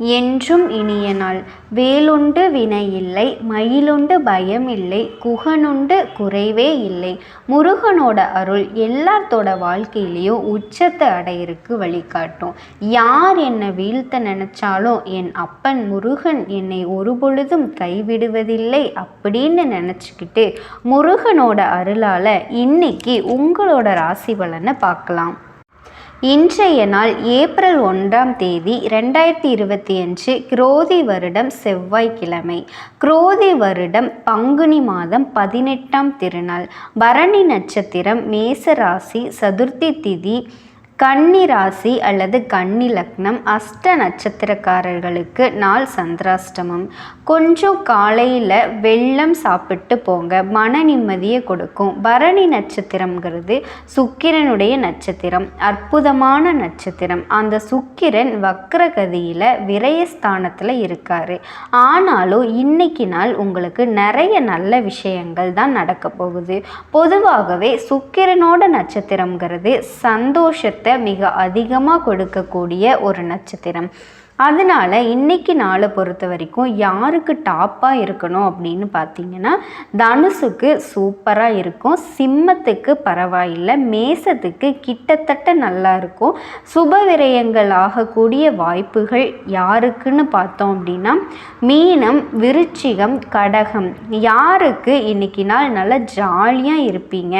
என்றும் இனிய நாள் வேலுண்டு வினையில்லை மயிலுண்டு பயமில்லை குகனுண்டு குறைவே இல்லை. முருகனோட அருள் எல்லாத்தோட வாழ்க்கையிலையும் உச்சத்தை அடையிறதுக்கு வழிகாட்டும். யார் என்னை வீழ்த்த நினச்சாலும் என் அப்பன் முருகன் என்னை ஒரு பொழுதும் கைவிடுவதில்லை அப்படின்னு நினச்சிக்கிட்டு முருகனோட அருளால் இன்னைக்கு உங்களோட ராசி பலனை பார்க்கலாம். இன்றைய நாள் ஏப்ரல் ஒன்றாம் தேதி ரெண்டாயிரத்தி இருபத்தி அஞ்சு குரோதி வருடம் செவ்வாய்க்கிழமை. குரோதி வருடம் பங்குனி மாதம் பதினெட்டாம் திருநாள். பரணி நட்சத்திரம் மேசராசி சதுர்த்தி திதி கன்னி ராசி அல்லது கன்னி லக்னம் அஷ்ட நட்சத்திரக்காரர்களுக்கு நாள் சந்திராஷ்டமம். கொஞ்சம் காலையில் வெள்ளம் சாப்பிட்டு போங்க. மன நிம்மதியை கொடுக்கும். பரணி நட்சத்திரம்ங்கிறது சுக்கிரனுடைய நட்சத்திரம். அற்புதமான நட்சத்திரம். அந்த சுக்கிரன் வக்ரகதியில் விரயஸ்தானத்தில் இருக்காரு. ஆனாலும் இன்னைக்கு நாள் உங்களுக்கு நிறைய நல்ல விஷயங்கள் தான் நடக்க போகுது. பொதுவாகவே சுக்கிரனோட நட்சத்திரம்ங்கிறது சந்தோஷத்தை மிக அதிகமாக கொடுக்கக்கூடிய ஒரு நட்சத்திரம். அதனால் இன்னைக்கு நாளை பொறுத்த வரைக்கும் யாருக்கு டாப்பாக இருக்கணும் அப்படின்னு பார்த்தீங்கன்னா தனுசுக்கு சூப்பராக இருக்கும் சிம்மத்துக்கு பரவாயில்லை மேசத்துக்கு கிட்டத்தட்ட நல்லா இருக்கும். சுப விரயங்கள் ஆகக்கூடிய வாய்ப்புகள் யாருக்குன்னு பார்த்தோம் அப்படின்னா மீனம் விருச்சிகம் கடகம் யாருக்கு இன்னைக்கு நாள் நல்லா ஜாலியாக இருப்பீங்க?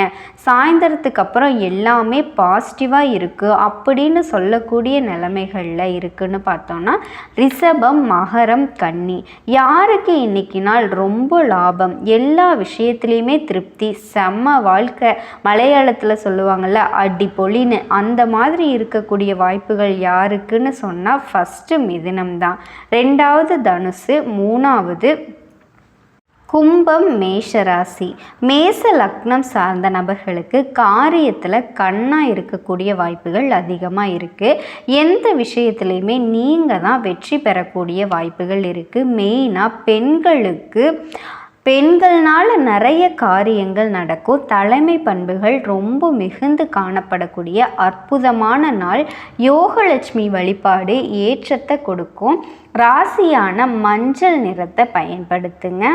சாயந்தரத்துக்கு அப்புறம் எல்லாமே பாசிட்டிவாக இருக்குது அப்படின்னு சொல்லக்கூடிய நிலைமைகளில் இருக்குன்னு பார்த்தோன்னா ரிஷபம் மகரம் கன்னி. யாருக்கு இன்னைக்கு நாள் ரொம்ப லாபம். எல்லா விஷயத்துலேயுமே திருப்தி. செம்ம வாழ்க்கை. மலையாளத்தில் சொல்லுவாங்கள்ல அடி பொலின்னு அந்த மாதிரி இருக்கக்கூடிய வாய்ப்புகள் யாருக்குன்னு சொன்னால் ஃபஸ்ட்டு மிதுனம் தான். ரெண்டாவது தனுசு மூணாவது கும்பம் மேஷராசி. மேச லக்னம் சார்ந்த நபர்களுக்கு காரியத்தில் கண்ணாக இருக்கக்கூடிய வாய்ப்புகள் அதிகமாக இருக்குது எந்த விஷயத்துலையுமே நீங்கள் தான் வெற்றி பெறக்கூடிய வாய்ப்புகள் இருக்குது மெயினாக பெண்களுக்கு பெண்கள்னால் நிறைய காரியங்கள் நடக்கும். தலைமை பண்புகள் ரொம்ப மிகுந்து காணப்படக்கூடிய அற்புதமான நாள். யோகலட்சுமி வழிபாடு ஏற்றத்தை கொடுக்கும். ராசியான மஞ்சள் நிறத்தை பயன்படுத்துங்க.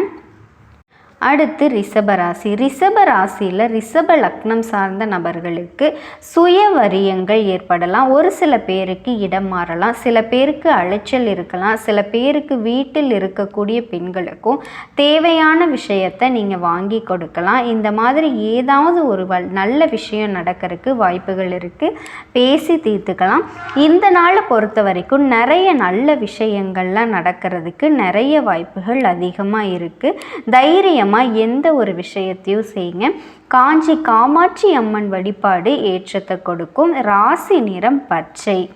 அடுத்து ரிஷபராசி ரிஷபராசியில் ரிஷப லக்னம் சார்ந்த நபர்களுக்கு சுய வரியங்கள் ஏற்படலாம். ஒரு சில பேருக்கு இடம் மாறலாம். சில பேருக்கு அலைச்சல் இருக்கலாம். சில பேருக்கு வீட்டில் இருக்கக்கூடிய பெண்களுக்கும் தேவையான விஷயத்தை நீங்கள் வாங்கி கொடுக்கலாம். இந்த மாதிரி ஏதாவது ஒரு வ நல்ல விஷயம் நடக்கிறதுக்கு வாய்ப்புகள் இருக்குது பேசி தீர்த்துக்கலாம். இந்த நாளை பொறுத்த வரைக்கும் நிறைய நல்ல விஷயங்கள்லாம் நடக்கிறதுக்கு நிறைய வாய்ப்புகள் அதிகமாக இருக்குது தைரியமாக எந்த ஒரு விஷயத்தையும் செய்யுங்க. காஞ்சி காமாட்சி அம்மன் வழிபாடு ஏற்றத்தை கொடுக்கும். ராசி நிறம் பச்சை.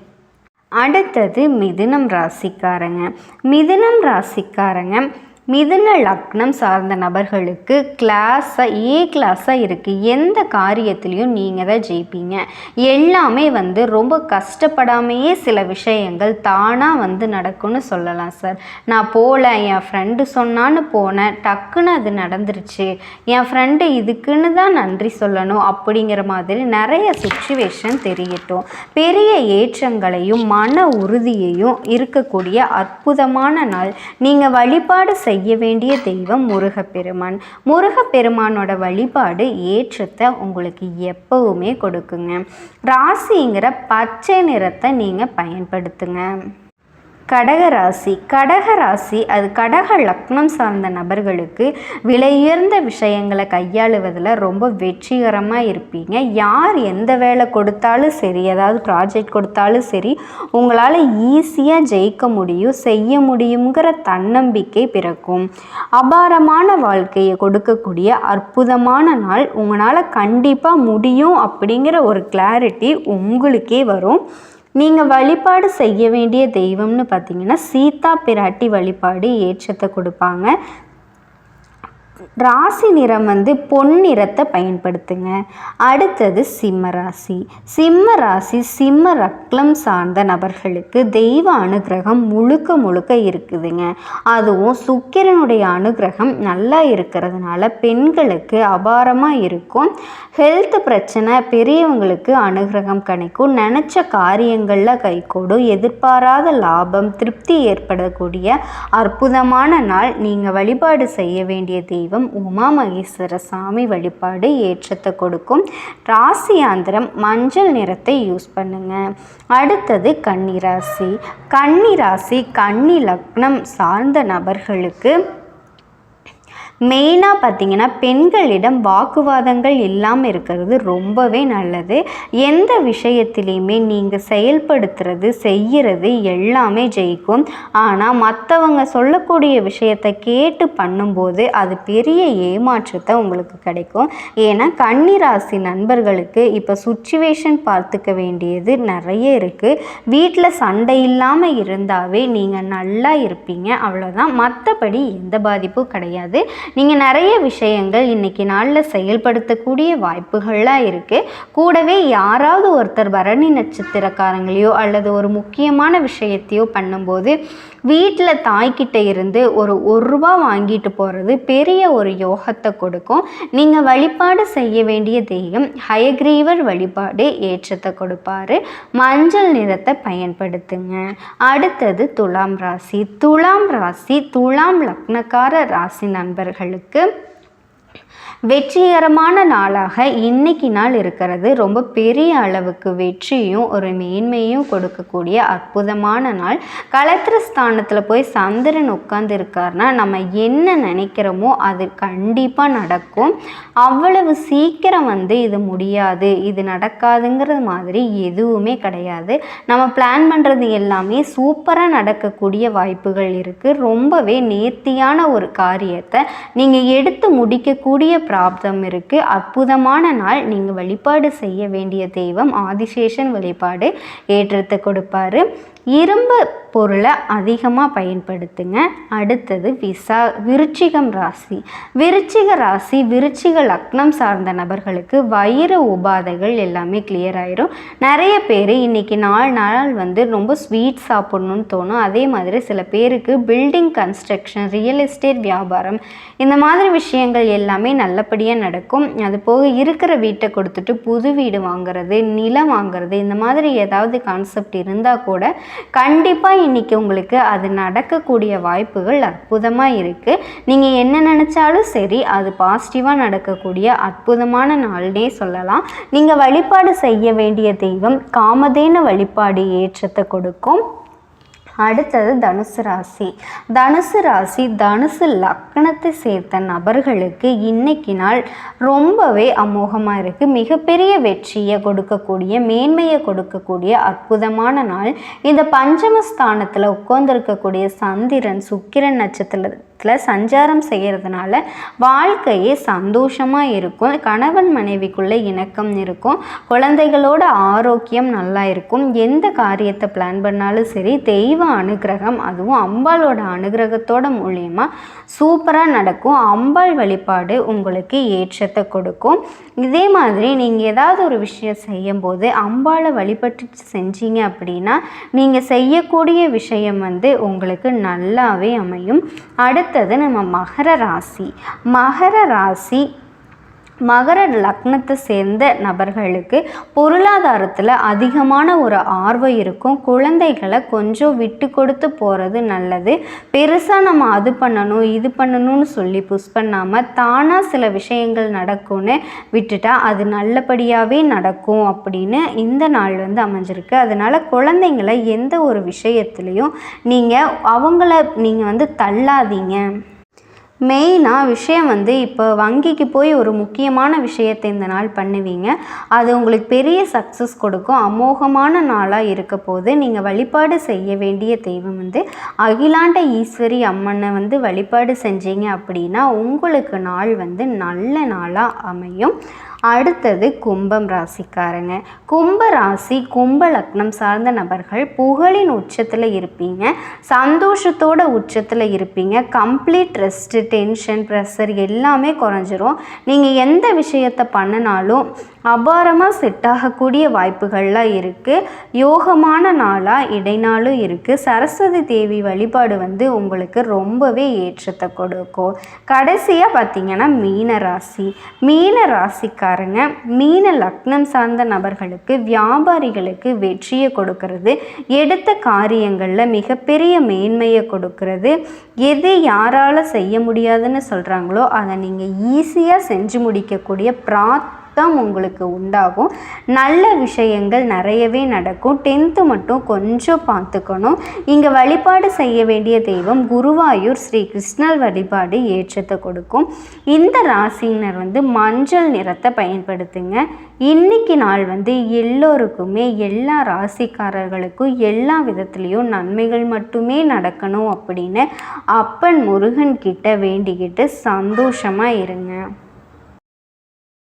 அடுத்தது மிதுனம் ராசிக்காரங்க. மிதுனம் ராசிக்காரங்க மிதுன லக்னம் சார்ந்த நபர்களுக்கு கிளாஸாக ஏ கிளாஸாக இருக்குது எந்த காரியத்துலேயும் நீங்கள் தான் ஜெயிப்பீங்க. எல்லாமே வந்து ரொம்ப கஷ்டப்படாமையே சில விஷயங்கள் தானாக வந்து நடக்கும்னு சொல்லலாம் சார் நான் போகல என் ஃப்ரெண்டு சொன்னான்னு போனேன். டக்குன்னு அது நடந்துருச்சு. என் ஃப்ரெண்டு இதுக்குன்னு தான் நன்றி சொல்லணும் அப்படிங்கிற மாதிரி நிறைய சுச்சுவேஷன் தெரியட்டும். பெரிய ஏற்றங்களையும் மன உறுதியையும் இருக்கக்கூடிய அற்புதமான நாள். நீங்கள் வழிபாடு செய்ய செய்ய வேண்டிய தெய்வம் முருகப்பெருமான். முருகப்பெருமானோட வழிபாடு ஏற்றத்தை உங்களுக்கு எப்பவுமே கொடுக்குங்க. ராசிங்கிற பச்சை நிறத்தை நீங்கள் பயன்படுத்துங்க. கடகராசி கடகராசி அது கடக லக்னம் சார்ந்த நபர்களுக்கு விலையுயர்ந்த விஷயங்களை கையாளுவதில் ரொம்ப வெற்றிகரமாக இருப்பீங்க. யார் எந்த வேலை கொடுத்தாலும் சரி ஏதாவது ப்ராஜெக்ட் கொடுத்தாலும் சரி உங்களால் ஈஸியாக ஜெயிக்க முடியும் செய்ய முடியுங்கிற தன்னம்பிக்கை பிறக்கும். அபாரமான வாழ்க்கையை கொடுக்கக்கூடிய அற்புதமான நாள் உங்களால் கண்டிப்பாக முடியும் அப்படிங்கிற ஒரு கிளாரிட்டி உங்களுக்கே வரும். நீங்கள் வழிபாடு செய்ய வேண்டிய தெய்வம்னு பார்த்தீங்கன்னா சீதா பிராட்டி வழிபாடு ஏற்றத்தை கொடுப்பாங்க. ராசி நிறம் வந்து பொன் நிறத்தை பயன்படுத்துங்க. அடுத்தது சிம்ம ராசி. சிம்ம ராசி சிம்ம ரக்லம் சார்ந்த நபர்களுக்கு தெய்வ அனுகிரகம் முழுக்க முழுக்க இருக்குதுங்க. அதுவும் சுக்கிரனுடைய அனுகிரகம் நல்லா இருக்கிறதுனால பெண்களுக்கு அபாரமாக இருக்கும். ஹெல்த் பிரச்சனை பெரியவங்களுக்கு அனுகிரகம் கிடைக்கும். நினச்ச காரியங்களில் கைகூடும். எதிர்பாராத லாபம் திருப்தி ஏற்படக்கூடிய அற்புதமான நாள். நீங்கள் வழிபாடு செய்ய வேண்டிய தெய்வம் உமா மகேஸ்வர சாமி வழிபாடு ஏற்றத்தை கொடுக்கும். ராசியாந்திரம் மஞ்சள் நிறத்தை யூஸ் பண்ணுங்க. அடுத்தது கன்னிராசி. கன்னிராசி கன்னி லக்னம் சார்ந்த நபர்களுக்கு மெயினாக பார்த்தீங்கன்னா பெண்களிடம் வாக்குவாதங்கள் இல்லாமல் இருக்கிறது ரொம்பவே நல்லது. எந்த விஷயத்திலையுமே நீங்கள் செயல்படுத்துறது செய்கிறது எல்லாமே ஜெயிக்கும். ஆனால் மற்றவங்க சொல்லக்கூடிய விஷயத்தை கேட்டு பண்ணும்போது அது பெரிய ஏமாற்றத்தை உங்களுக்கு கிடைக்கும். ஏன்னா கன்னிராசி நண்பர்களுக்கு இப்போ சுச்சுவேஷன் பார்த்துக்க வேண்டியது நிறைய இருக்குது வீட்டில் சண்டை இல்லாமல் இருந்தாவே நீங்கள் நல்லா இருப்பீங்க அவ்வளோதான் மற்றபடி எந்த பாதிப்பும் கிடையாது. நீங்கள் நிறைய விஷயங்கள் இன்றைக்கி நாளில் செயல்படுத்தக்கூடிய வாய்ப்புகள்லாம் இருக்குது கூடவே யாராவது ஒருத்தர் பரணி நட்சத்திரக்காரங்களையோ அல்லது ஒரு முக்கியமான விஷயத்தையோ பண்ணும்போது வீட்டில் தாய்கிட்ட இருந்து ஒரு ஒரு ரூபா வாங்கிட்டு போகிறது பெரிய ஒரு யோகத்தை கொடுக்கும். நீங்கள் வழிபாடு செய்ய வேண்டிய தெய்வம் ஹயக்ரீவர் வழிபாடு ஏற்றத்தை கொடுப்பாரு. மஞ்சள் நிறத்தை பயன்படுத்துங்க. அடுத்தது துலாம் ராசி. துலாம் ராசி துலாம் லக்னக்கார ராசி நண்பர்கள். நண்பர்களுக்கு வெற்றிகரமான நாளாக இன்னைக்கு நாள் இருக்கிறது. ரொம்ப பெரிய அளவுக்கு வெற்றியும் ஒரு மேன்மையும் கொடுக்கக்கூடிய அற்புதமான நாள். கலத்திர ஸ்தானத்தில் போய் சந்திரன் உட்கார்ந்து நம்ம என்ன நினைக்கிறோமோ அது கண்டிப்பாக நடக்கும். அவ்வளவு சீக்கிரம் வந்து இது முடியாது. இது நடக்காதுங்கிறது மாதிரி எதுவுமே கிடையாது. நம்ம பிளான் பண்ணுறது எல்லாமே சூப்பராக நடக்கக்கூடிய வாய்ப்புகள் இருக்குது ரொம்பவே நேர்த்தியான ஒரு காரியத்தை நீங்கள் எடுத்து முடிக்க முடிக்கக்கூடிய பிராப்தம் இருக்குது அற்புதமான நாள். நீங்கள் வழிபாடு செய்ய வேண்டிய தெய்வம் ஆதிசேஷன் வழிபாடு ஏற்றத்தை கொடுப்பாரு. இரும்பு பொருளை அதிகமாக பயன்படுத்துங்க. அடுத்தது விசா விருச்சிகம் ராசி. விருச்சிக ராசி விருச்சிக லக்னம் சார்ந்த நபர்களுக்கு வயிறு உபாதைகள் எல்லாமே கிளியர் ஆயிரும். நிறைய பேர் இன்றைக்கி நாலு நாள் வந்து ரொம்ப ஸ்வீட் சாப்பிட்ணுன்னு தோணும். அதே மாதிரி சில பேருக்கு பில்டிங் கன்ஸ்ட்ரக்ஷன் ரியல் எஸ்டேட் வியாபாரம் இந்த மாதிரி விஷயங்கள் எல்லாம் எல்லாமே நல்லபடியாக நடக்கும். அது போக இருக்கிற வீட்டை கொடுத்துட்டு புது வீடு வாங்குறது நிலம் வாங்குறது இந்த மாதிரி ஏதாவது கான்செப்ட் இருந்தால் கூட கண்டிப்பாக இன்றைக்கி உங்களுக்கு அது நடக்கக்கூடிய வாய்ப்புகள் அற்புதமாக இருக்குது நீங்கள் என்ன நினச்சாலும் சரி அது பாசிட்டிவாக நடக்கக்கூடிய அற்புதமான நாள்னே சொல்லலாம். நீங்கள் வழிபாடு செய்ய வேண்டிய தெய்வம் காமதேன வழிபாடு ஏற்றத்தை கொடுக்கும். அடுத்தது தனுசு ராசி. தனுசு ராசி தனுசு லக்கணத்தை சேர்த்த நபர்களுக்கு இன்னைக்கு நாள் ரொம்பவே அமோகமாக இருக்குது மிகப்பெரிய வெற்றியை கொடுக்கக்கூடிய மேன்மையை கொடுக்கக்கூடிய அற்புதமான நாள். இந்த பஞ்சமஸ்தானத்தில் உட்கார்ந்துருக்கக்கூடிய சந்திரன் சுக்கிரன் நட்சத்திர இடத்துல சஞ்சாரம் செய்கிறதுனால வாழ்க்கையே சந்தோஷமாக இருக்கும். கணவன் மனைவிக்குள்ளே இணக்கம் இருக்கும். குழந்தைகளோட ஆரோக்கியம் நல்லா இருக்கும். எந்த காரியத்தை பிளான் பண்ணாலும் சரி தெய்வ அனுகிரகம் அதுவும் அம்பாளோட அனுகிரகத்தோட மூலயமா சூப்பராக நடக்கும். அம்பாள் வழிபாடு உங்களுக்கு ஏற்றத்தை கொடுக்கும். இதே மாதிரி நீங்கள் ஏதாவது ஒரு விஷயம் செய்யும்போது அம்பாளை வழிபட்டு செஞ்சீங்க அப்படின்னா நீங்கள் செய்யக்கூடிய விஷயம் வந்து உங்களுக்கு நல்லாவே அமையும். அடுத்து அடுத்தது நம்ம மகர ராசி. மகர ராசி மகர லக்னத்தை சேர்ந்த நபர்களுக்கு பொருளாதாரத்தில் அதிகமான ஒரு ஆர்வம் இருக்கும். குழந்தைகளை கொஞ்சம் விட்டு கொடுத்து போகிறது நல்லது. பெருசாக நம்ம அது பண்ணணும் இது பண்ணணும்னு சொல்லி புஷ் பண்ணாமல் தானாக சில விஷயங்கள் நடக்கும்னு விட்டுட்டா அது நல்லபடியாகவே நடக்கும் அப்படின்னு இந்த நாள் வந்து அமைஞ்சிருக்கு. அதனால் குழந்தைங்களை எந்த ஒரு விஷயத்துலையும் நீங்கள் அவங்கள நீங்கள் வந்து தள்ளாதீங்க. மெயினாக விஷயம் வந்து இப்போ வங்கிக்கு போய் ஒரு முக்கியமான விஷயத்தை இந்த நாள் பண்ணுவீங்க. அது உங்களுக்கு பெரிய சக்ஸஸ் கொடுக்கும். அமோகமான நாளாக இருக்க போது நீங்கள் வழிபாடு செய்ய வேண்டிய தெய்வம் வந்து அகிலாண்ட ஈஸ்வரி அம்மனை வந்து வழிபாடு செஞ்சீங்க அப்படின்னா உங்களுக்கு நாள் வந்து நல்ல நாளாக அமையும். அடுத்தது கும்பம் ராசிக்காரங்க. கும்ப ராசி கும்ப லக்னம் சார்ந்த நபர்கள் புகழின் உச்சத்தில் இருப்பீங்க. சந்தோஷத்தோட உச்சத்தில் இருப்பீங்க. கம்ப்ளீட் ரெஸ்ட்டு டென்ஷன் ப்ரெஷர் எல்லாமே குறைஞ்சிரும். நீங்கள் எந்த விஷயத்தை பண்ணினாலும் அபாரமாக செட் ஆகக்கூடிய வாய்ப்புகள்லாம் இருக்குது யோகமான நாளாக இடைநாளும் இருக்குது சரஸ்வதி தேவி வழிபாடு வந்து உங்களுக்கு ரொம்பவே ஏற்றத்தை கொடுக்கும். கடைசியாக பார்த்தீங்கன்னா மீன ராசி. மீன பாருங்க. மீன லக்னம் சார்ந்த நபர்களுக்கு வியாபாரிகளுக்கு வெற்றியை கொடுக்கறது. எடுத்த காரியங்களில் மிகப்பெரிய மேன்மையை கொடுக்கறது. எது யாரால் செய்ய முடியாதுன்னு சொல்கிறாங்களோ அதை நீங்கள் ஈஸியாக செஞ்சு முடிக்கக்கூடிய பிராத் தான் உங்களுக்கு உண்டாகும். நல்ல விஷயங்கள் நிறையவே நடக்கும். டென்த்து மட்டும் கொஞ்சம் பார்த்துக்கணும். இங்கே வழிபாடு செய்ய வேண்டிய தெய்வம் குருவாயூர் ஸ்ரீ கிருஷ்ணர் வழிபாடு ஏற்றத்தை கொடுக்கும். இந்த ராசியினர் வந்து மஞ்சள் நிறத்தை பயன்படுத்துங்க. இன்னைக்கு நாள் வந்து எல்லோருக்குமே எல்லா ராசிக்காரர்களுக்கும் எல்லா விதத்துலேயும் நன்மைகள் மட்டுமே நடக்கணும் அப்படின்னு அப்பன் முருகன் கிட்ட வேண்டிக்கிட்டு சந்தோஷமாக இருங்க.